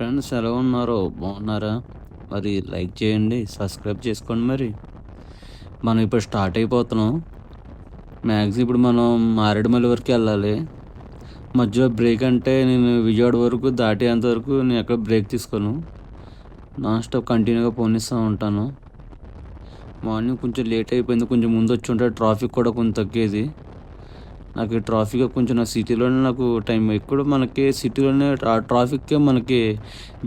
Friends ఎలా ఉన్నారు? బాగున్నారా? మరి లైక్ చేయండి సబ్స్క్రైబ్ చేసుకోండి మరి. మనం ఇప్పుడు స్టార్ట్ అయిపోతున్నాం. మ్యాక్సిమం ఇప్పుడు మనం మారేడుమల్లి వరకు వెళ్ళాలి. మధ్యలో బ్రేక్ అంటే నేను విజయవాడ వరకు దాటేంత వరకు నేను ఎక్కడ బ్రేక్ తీసుకోను. నాన్ స్టాప్ కంటిన్యూగా పోనిస్తూ ఉంటాను. మార్నింగ్ కొంచెం లేట్ అయిపోయింది. కొంచెం ముందు వచ్చి ఉంటే ట్రాఫిక్ కూడా కొంచెం తగ్గేది. నాకు ఈ ట్రాఫిక్ కొంచెం నా సిటీలోనే నాకు టైం ఎక్కువ మనకి సిటీలోనే ఆ ట్రాఫిక్కే మనకి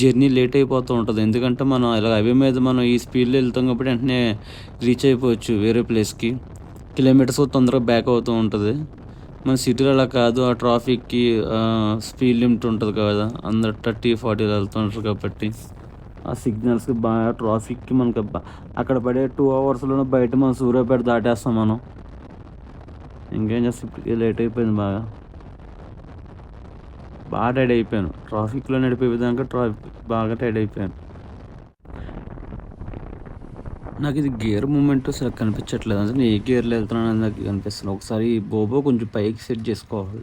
జర్నీ లేట్ అయిపోతూ ఉంటుంది. ఎందుకంటే మనం ఇలా హైవే మీద మనం ఈ స్పీడ్లో వెళ్తాం కాబట్టి వెంటనే రీచ్ అయిపోవచ్చు వేరే ప్లేస్కి. కిలోమీటర్స్ తొందరగా బ్యాక్ అవుతూ ఉంటుంది. మన సిటీలో అలా కాదు ఆ ట్రాఫిక్కి స్పీడ్ లిమిట్ ఉంటుంది కదా. అందరు థర్టీ ఫార్టీ వెళ్తుంటారు కాబట్టి ఆ సిగ్నల్స్కి బాగా ట్రాఫిక్కి మనకి అక్కడ పడే టూ అవర్స్లోనే బయట మనం సూర్యాపేట దాటేస్తాం మనం. ఇంకేం చేస్తే? లేట్ అయిపోయింది బాగా. బాగా టైడ్ అయిపోయాను. ట్రాఫిక్లో నడిపే విధంగా ట్రాఫిక్ బాగా టైడ్ అయిపోయాను. నాకు ఇది గేర్ మూమెంట్ అసలు కనిపించట్లేదు. అంటే నేను ఏ గేర్లో వెళ్తున్నాను అని నాకు కనిపిస్తుంది ఒకసారి బోబో కొంచెం పైకి సెట్ చేసుకోవాలి.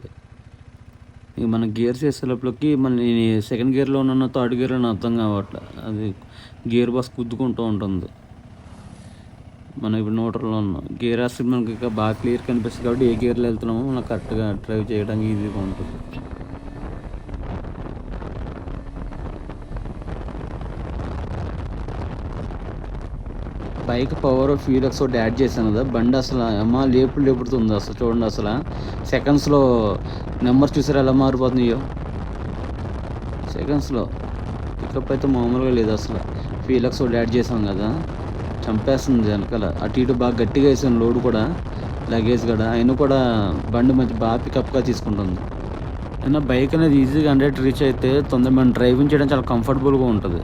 ఇక మన గేర్స్ వేసేటప్పటికి మన నేను సెకండ్ గేర్లో ఉన్న థర్డ్ గేర్లో అర్థం కావట్లేదు అది గేర్ బస్ కుద్దుకుంటూ ఉంటుంది. మనం ఇప్పుడు న్యూట్రల్లో ఉన్నాం. గేర్ అసలు మనకి ఇంకా బాగా క్లియర్ కనిపిస్తుంది కాబట్టి ఏ గేర్లో వెళ్తున్నామో మనకు కరెక్ట్గా డ్రైవ్ చేయడానికి ఈజీగా ఉంటుంది. బైక్ పవర్ ఫీలక్స్ ఒకటి యాడ్ చేశాను కదా. బండి అసలు అమ్మ లేపుడు లేపుడుతుంది అసలు చూడండి అసలు. సెకండ్స్లో నెంబర్ చూసారు ఎలా మారిపోతున్నాయో? సెకండ్స్లో పికప్ అయితే మామూలుగా లేదు అసలు. ఫీలక్స్ ఒకటి యాడ్ చేసాం కదా. చంపేస్తుంది వెనకాల. అటు ఇటు బాగా గట్టిగా వేసాను లోడ్ కూడా లగేజ్ కూడా. అయినా కూడా బండి మంచి బాగా పికప్గా తీసుకుంటుంది. అయినా బైక్ అనేది ఈజీగా హండ్రెడ్ రీచ్ అయితే తొందర మనం డ్రైవింగ్ చేయడం చాలా కంఫర్టబుల్గా ఉంటుంది.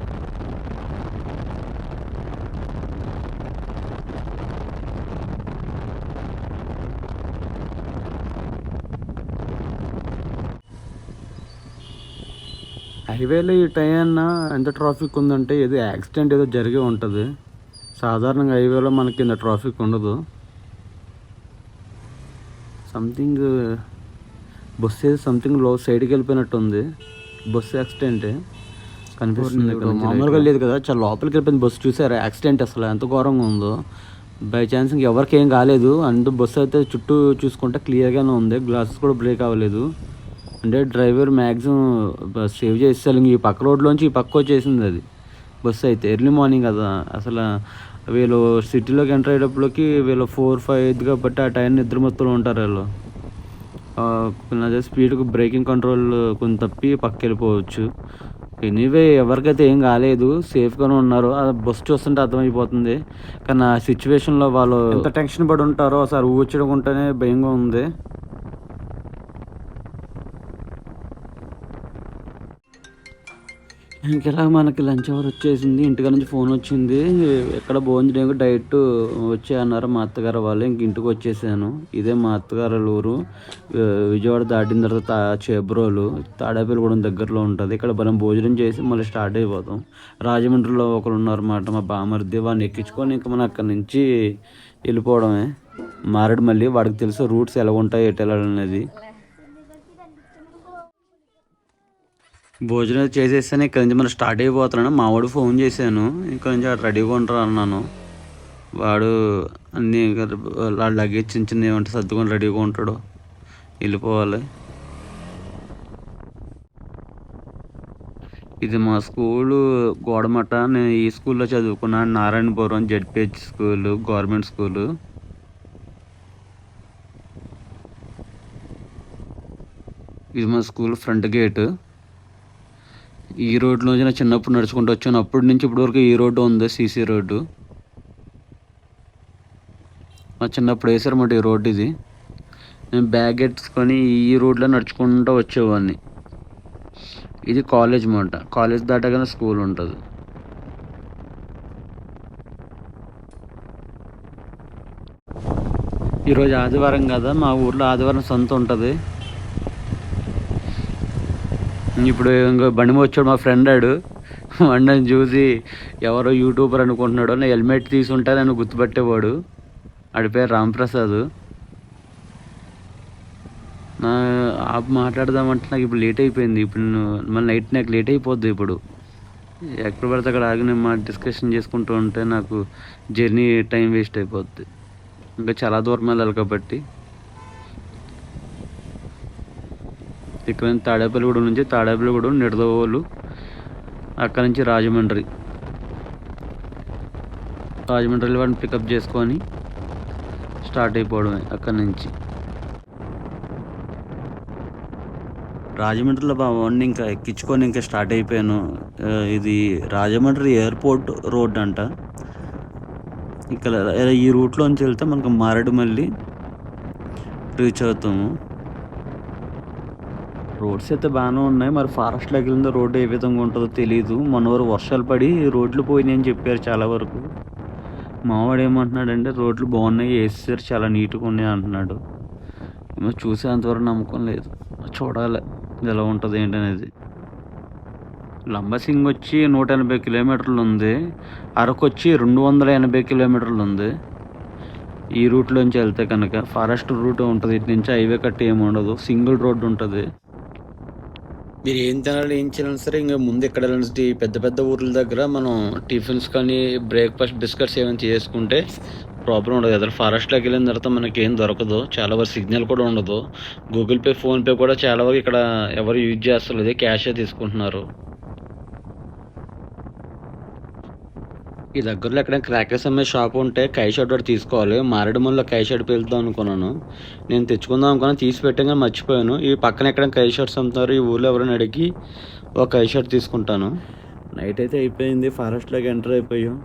హైవేలో ఈ టైం అన్న ఎంత ట్రాఫిక్ ఉందంటే ఏదో యాక్సిడెంట్ ఏదో జరిగి ఉంటుంది. సాధారణంగా హైవేలో మనకి ఇంత ట్రాఫిక్ ఉండదు. సంథింగ్ బస్సు ఏదో సంథింగ్లో సైడ్కి వెళ్ళిపోయినట్టు ఉంది బస్సు యాక్సిడెంట్. కనిపిస్తుంది మామూలుగా లేదు కదా? చాలా లోపలికి వెళ్ళిపోయింది బస్సు చూసారా? యాక్సిడెంట్ అసలు ఎంత ఘోరంగా ఉందో. బై ఛాన్స్ ఎవరికి ఏం కాలేదు. అందు బస్సు అయితే చుట్టూ చూసుకుంటే క్లియర్గానే ఉంది. గ్లాసెస్ కూడా బ్రేక్ అవ్వలేదు. అంటే డ్రైవర్ మ్యాక్సిమం సేవ్ చేసేసారు ఇంక ఈ పక్క రోడ్లోంచి ఈ పక్క వచ్చేసింది అది. బస్సు అయితే ఎర్లీ మార్నింగ్ కదా. అసలు వీళ్ళు సిటీలోకి ఎంటర్ అయ్యేటప్పటికి వీళ్ళు ఫోర్ ఫైవ్ ఎయిత్ కాబట్టి ఆ టైం నిద్ర మొత్తంలో ఉంటారు వీళ్ళు. అదే స్పీడ్కి బ్రేకింగ్ కంట్రోల్ కొంచెం తప్పి పక్క వెళ్ళిపోవచ్చు. ఎనీవే ఎవరికైతే ఏం కాలేదు సేఫ్గానే ఉన్నారు. ఆ బస్ చూస్తుంటే అర్థమైపోతుంది. కానీ ఆ సిచ్యువేషన్లో వాళ్ళు ఎంత టెన్షన్ పడి ఉంటారో ఒకసారి ఊచడం ఉంటేనే భయంగా ఉంది. ఇంకెలా మనకి లంచ్ అవర్ వచ్చేసింది. ఇంటికాడ నుంచి ఫోన్ వచ్చింది. ఎక్కడ భోజనం డైట్ వచ్చే అన్నారు మా అత్తగారు వాళ్ళు. ఇంక ఇంటికి వచ్చేసాను. ఇదే మా అత్తగారు ఊరు. విజయవాడ దాటిన తర్వాత చేబ్రోలు. తాడేపల్లిగూడెం దగ్గరలో ఉంటుంది. ఇక్కడ మనం భోజనం చేసి మళ్ళీ స్టార్ట్ అయిపోతాం. రాజమండ్రిలో ఒకరు ఉన్నారన్నమాట మా బామర్ది. వాడిని ఎక్కించుకొని ఇంకా మనం అక్కడి నుంచి వెళ్ళిపోవడమే. మారడు మళ్ళీ వాడికి తెలుసు రూట్స్ ఎలా ఉంటాయి ఎటు వెళ్ళాలనేది. భోజనం చేసేసాను ఇక్కడ నుంచి మనం స్టార్ట్ అయిపోతున్నాను. మా వాడు ఫోన్ చేశాను. ఇక్కడ నుంచి అటు రెడీగా ఉంటారు అన్నాను. వాడు అన్నీ లగేజ్ చిన్న చిన్న ఏమంటే సర్దుకొని రెడీగా ఉంటాడు. వెళ్ళిపోవాలి. ఇది మా స్కూలు గోడమట. నేను ఈ స్కూల్లో చదువుకున్నాను. Narayanapuram ZPH school government school. ఇది మా స్కూల్ ఫ్రంట్ గేటు ఈ రోడ్లోంచి నా చిన్నప్పుడు నడుచుకుంటూ వచ్చాను. అప్పటి నుంచి ఇప్పటి వరకు ఈ రోడ్డు ఉంది సీసీ రోడ్డు. మా చిన్నప్పుడు వేసారన్నమాట ఈ రోడ్డు ఇది. నేను బ్యాగ్ ఎట్టుకొని ఈ రోడ్లో నడుచుకుంటూ వచ్చేవాడిని. ఇది కాలేజ్ మాట కాలేజ్ దాటగానే స్కూల్ ఉంటుంది. ఈరోజు ఆదివారం కదా మా ఊర్లో ఆదివారం సొంత ఉంటుంది. ఇప్పుడు ఇంకో బండి వచ్చాడు మా ఫ్రెండ్ ఆడు. వండని చూసి ఎవరో యూట్యూబర్ అనుకుంటున్నాడో నా హెల్మెట్ తీసుంటే నన్ను గుర్తుపట్టేవాడు. ఆడి పేరు రాంప్రసాద్. నా ఆపు మాట్లాడదామంటే నాకు ఇప్పుడు లేట్ అయిపోయింది. ఇప్పుడు నేను- మళ్ళీ నైట్ నాకు లేట్ అయిపోద్ది ఇప్పుడు. ఎక్కడ పడితే అక్కడ ఆగి నేను మా డిస్కషన్ చేసుకుంటూ ఉంటే నాకు జర్నీ టైం వేస్ట్ అయిపోద్ది. ఇంకా చాలా దూరం వెళ్ళాలి కాబట్టి. ఇక్కడ నుంచి తాడేపల్లిగూడెం నుంచి తాడేపల్లిగూడెం నిడదవోలు అక్కడ నుంచి రాజమండ్రి. రాజమండ్రిలో వాడిని పికప్ చేసుకొని స్టార్ట్ అయిపోవడమే అక్కడి నుంచి. రాజమండ్రిలో బాగుండి ఇంకా ఎక్కించుకొని ఇంకా స్టార్ట్ అయిపోయాను. ఇది రాజమండ్రి ఎయిర్పోర్ట్ రోడ్ అంట. ఇక్కడ ఈ రూట్లోంచి వెళ్తే మనకు మారేడుమల్లి రీచ్ అవుతాము రోడ్స్ అయితే బాగానే ఉన్నాయి. మరి ఫారెస్ట్ వెళ్ళిందో రోడ్డు ఏ విధంగా ఉంటుందో తెలియదు మనవారు వర్షాలు పడి రోడ్లు పోయినాయి అని చెప్పారు చాలా వరకు. మావాడు ఏమంటున్నాడంటే రోడ్లు బాగున్నాయి వేసేసారు చాలా నీట్గా ఉన్నాయి అంటున్నాడు. ఏమో చూసే అంతవరకు నమ్మకం లేదు. చూడాలి ఎలా ఉంటుంది ఏంటనేది లంబసింగ్ వచ్చి నూట ఎనభై కిలోమీటర్లు ఉంది. అరకు వచ్చి రెండు వందల ఎనభై కిలోమీటర్లు ఉంది. ఈ రూట్లోంచి వెళ్తే కనుక ఫారెస్ట్ రూట్ ఉంటుంది. ఇటు నుంచి హైవే కట్టి ఏమి ఉండదు. సింగిల్ రోడ్డు ఉంటుంది. మీరు ఏం తినాలి ఏం చేయాలని సరే ఇంకా ముందు ఎక్కడ వెళ్ళాల్సి పెద్ద పెద్ద ఊర్ల దగ్గర మనం టిఫిన్స్ కానీ బ్రేక్ఫాస్ట్ బిస్కెట్స్ ఏమైనా చేసుకుంటే ప్రాబ్లం ఉండదు. కదా ఫారెస్ట్లోకి వెళ్ళిన తర్వాత మనకి ఏం దొరకదు. చాలా వరకు సిగ్నల్ కూడా ఉండదు. గూగుల్ పే ఫోన్పే కూడా చాలా వరకు ఇక్కడ ఎవరు యూజ్ చేస్తలేదు. క్యాషే తీసుకుంటున్నారు. ఈ దగ్గరలో ఎక్కడ క్రాకర్స్ అమ్మే షాప్ ఉంటే కై షర్ట్ ఒకటి తీసుకోవాలి. మారేడుమల్లిలో కై షర్ట్ వెళ్దాం అనుకున్నాను. నేను తెచ్చుకుందాం అనుకున్నా తీసి పెట్టాను మర్చిపోయాను. ఈ పక్కన ఎక్కడ కై షర్ట్స్ అమ్ముతారు ఈ ఊళ్ళో ఎవరైనా అడిగి ఒక కై షర్ట్ తీసుకుంటాను. నైట్ అయితే అయిపోయింది. ఫారెస్ట్లోకి ఎంటర్ అయిపోయాం.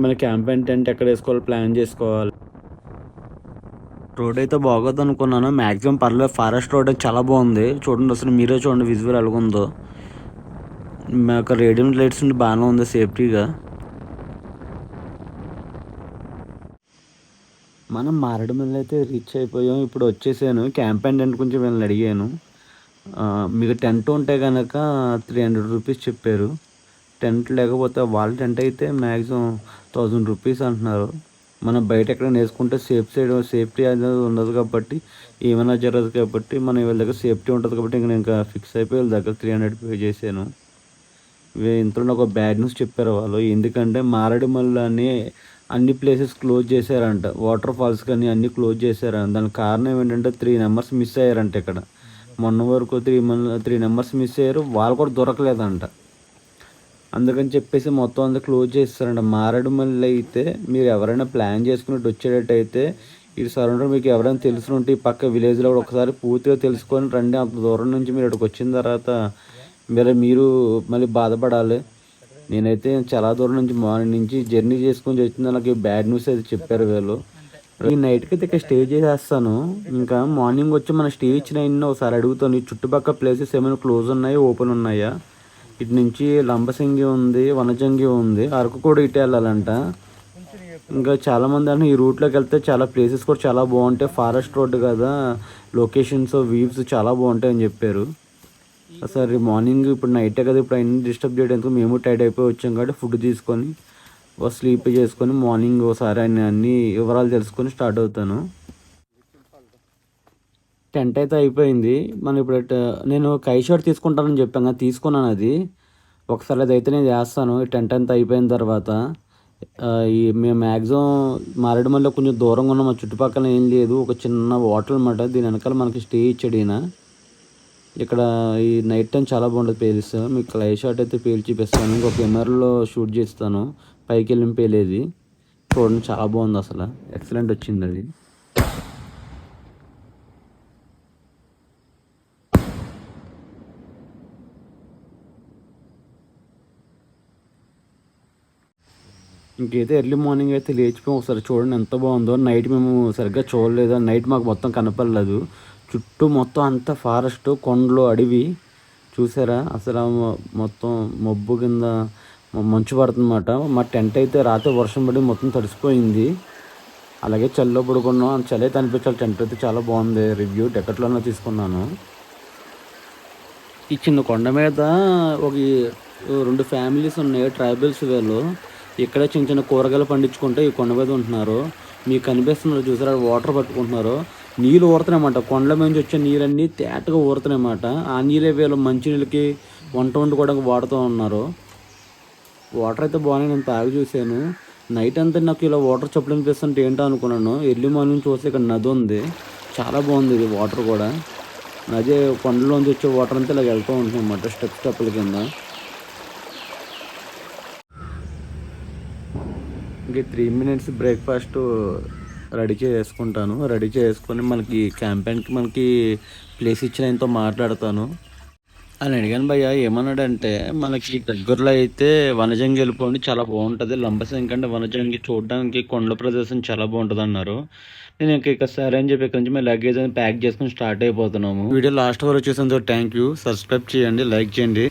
మన క్యాంపెయిన్ టెంట్ ఎక్కడ వేసుకోవాలి? ప్లాన్ చేసుకోవాలి. రోడ్ అయితే బాగోదు అనుకున్నాను. మ్యాక్సిమం పర్లేదు ఫారెస్ట్ రోడ్ అయితే చాలా బాగుంది. చూడండి అసలు మీరే చూడండి విజువల్ ఎలాగుందో. మాకు రేడియం లైట్స్ ఉండి బాగానే ఉంది సేఫ్టీగా మనం మారేడుమల్లి అయితే రీచ్ అయిపోయాం. ఇప్పుడు వచ్చేసాను. క్యాంపెయిన్ టెంట్ కొంచెం వీళ్ళని అడిగాను. మీకు టెంట్ ఉంటే కనుక త్రీ హండ్రెడ్ రూపీస్ చెప్పారు. టెంట్ లేకపోతే వాళ్ళ టెంట్ అయితే మ్యాక్సిమం థౌజండ్ రూపీస్ అంటున్నారు. మనం బయట ఎక్కడైనా వేసుకుంటే సేఫ్ సైడ్ సేఫ్టీ అనేది ఉండదు కాబట్టి ఏమైనా జరగదు కాబట్టి మనం వీళ్ళ దగ్గర సేఫ్టీ ఉంటుంది కాబట్టి ఇంకా ఇంకా ఫిక్స్ అయిపోయి వీళ్ళ దగ్గర త్రీ హండ్రెడ్ పే చేశాను. ఇంతలో ఒక బ్యాడ్ న్యూస్ చెప్పారు వాళ్ళు. ఎందుకంటే మారేడుమల్లి అని అన్ని ప్లేసెస్ క్లోజ్ చేశారంట. వాటర్ ఫాల్స్ కానీ అన్ని క్లోజ్ చేశారంట. దానికి కారణం ఏంటంటే త్రీ నెంబర్స్ మిస్ అయ్యారంట ఇక్కడ. మొన్న వరకు three Mann three numbers miss అయ్యారు. వాళ్ళు కూడా దొరకలేదంట. అందుకని చెప్పేసి మొత్తం అంతా క్లోజ్ చేస్తారంట. మారేడుమల్లి అయితే మీరు ఎవరైనా ప్లాన్ చేసుకున్నట్టు వచ్చేటట్టయితే ఇటు సరౌండర్ మీకు ఎవరైనా తెలిసి ఉంటే ఈ పక్క విలేజ్లో కూడా ఒకసారి పూర్తిగా తెలుసుకొని రండి. అంత దూరం నుంచి మీరు ఇక్కడికి వచ్చిన తర్వాత మీరు మీరు మళ్ళీ బాధపడాలి. నేనైతే చాలా దూరం నుంచి మార్నింగ్ నుంచి జర్నీ చేసుకొని వచ్చింది నాకు బ్యాడ్ న్యూస్ అయితే చెప్పారు వీళ్ళు. ఈ నైట్కి అయితే ఇక్కడ స్టే చేసేస్తాను. ఇంకా మార్నింగ్ వచ్చి మన స్టే ఇచ్చిన అన్ని ఒకసారి అడుగుతాను. ఈ చుట్టుపక్కల ప్లేసెస్ ఏమైనా క్లోజ్ ఉన్నాయా? ఓపెన్ ఉన్నాయా? ఇటు నుంచి లంబసింగి ఉంది వనజంగి ఉంది. అరకు కూడా ఇటు వెళ్ళాలంట. ఇంకా చాలా మంది అంటే ఈ రూట్లోకి వెళ్తే చాలా ప్లేసెస్ కూడా చాలా బాగుంటాయి. ఫారెస్ట్ రోడ్ కదా. లొకేషన్స్ వ్యూస్ చాలా బాగుంటాయి అని చెప్పారు. సరే మార్నింగ్ ఇప్పుడు నైటే కదా ఇప్పుడు అన్ని డిస్టర్బ్ చేయడానికి మేము టైడ్ అయిపోయి వచ్చాం కాబట్టి ఫుడ్ తీసుకొని స్లీప్ చేసుకొని మార్నింగ్ ఒకసారి అన్ని అన్ని వివరాలు తెలుసుకొని స్టార్ట్ అవుతాను. టెంట్ అయితే అయిపోయింది. మనం ఇప్పుడు నేను కై షర్ట్ తీసుకుంటానని చెప్పాను కదా తీసుకున్నాను అది. ఒకసారి అది అయితే నేను చేస్తాను. టెంట్ అంతా అయిపోయిన తర్వాత ఈ మేము మ్యాక్సిమం మారేడుమల్లిలో కొంచెం దూరంగా ఉన్నాం. మా చుట్టుపక్కల ఏం లేదు. ఒక చిన్న హోటల్ అనమాట దీని వెనకాల మనకి స్టే ఇచ్చాడు ఈయన. ఇక్కడ ఈ నైట్ టైం చాలా బాగుంటుంది పేలిస్తా మీకు లైవ్ షాట్ అయితే పేలి చూపిస్తాను. ఇంకొక కెమెరాలో షూట్ చేస్తాను. పైకి వెళ్ళి పేలేది చూడండి చాలా బాగుంది అసలు. ఎక్సలెంట్ వచ్చింది అది. ఇంకైతే ఎర్లీ మార్నింగ్ అయితే లేచిపోయి. ఒకసారి చూడండి ఎంత బాగుందో. నైట్ మేము సరిగ్గా చూడలేదు. నైట్ మాకు మొత్తం కనపడలేదు. చుట్టూ మొత్తం అంతా ఫారెస్ట్ కొండలు అడవి చూసారా? అసలు మొత్తం మబ్బు కింద మంచు పడుతుందన్నమాట. మా టెంట్ అయితే రాత్రి వర్షం పడి మొత్తం తడిసిపోయింది. అలాగే చలిలో పడుకున్నాం. చలి అయితే అనిపించాలి. టెంట్ అయితే చాలా బాగుంది. రివ్యూ డెక్కట్లోనే తీసుకున్నాను. ఈ చిన్న కొండ మీద ఒక రెండు ఫ్యామిలీస్ ఉన్నాయి. ట్రైబల్స్ వీళ్ళు. ఇక్కడ చిన్న చిన్న కూరగాయలు పండించుకుంటే ఈ కొండ మీద ఉంటున్నారు. మీకు కనిపిస్తున్నారు చూసారా? వాటర్ పట్టుకుంటున్నారు. నీళ్ళు ఊరుతున్నాయన్నమాట. కొండల నుంచి వచ్చే నీరన్నీ తేటగా ఊరుతున్నాయన్నమాట. ఆ నీళ్ళే వీళ్ళు మంచినీళ్ళకి వంట వండుకోవడానికి వాడుతూ ఉన్నారు. వాటర్ అయితే బాగానే నేను తాగి చూశాను. నైట్ అంతా నాకు ఇలా వాటర్ చెప్పులు అనిపిస్తుంటే ఏంటో అనుకున్నాను. ఎర్లీ మార్నింగ్ చూస్తే ఇక్కడ నది ఉంది. చాలా బాగుంది ఇది వాటర్ కూడా. నది కొండలోంచి వచ్చే వాటర్ అంతా ఇలా వెళ్తూ ఉంటుంది అన్నమాట స్టెప్ స్టెప్పుల కింద. ఇంక త్రీ మినిట్స్ బ్రేక్ఫాస్ట్ రెడీ చేసుకుంటాను. రెడీ చేసుకొని మనకి క్యాంపెయిన్కి మనకి ప్లేస్ ఇచ్చిన ఆయనతో మాట్లాడతాను. అని అడిగాను భయ్య ఏమన్నాడంటే మనకి దగ్గరలో అయితే వనజంగి వెళ్ళిపోండి చాలా బాగుంటుంది. లంబసింగ్ కంటే వనజంగి చూడడానికి కొండల ప్రదేశం చాలా బాగుంటుంది అన్నారు. నేను ఇంక ఇక సరే అని చెప్పి ఇక్కడ నుంచి మేము లగేజ్ అని ప్యాక్ చేసుకుని స్టార్ట్ అయిపోతున్నాము. వీడియో లాస్ట్ వరకు వచ్చేసినందుకు థ్యాంక్ యూ సబ్స్క్రైబ్ చేయండి లైక్ చేయండి.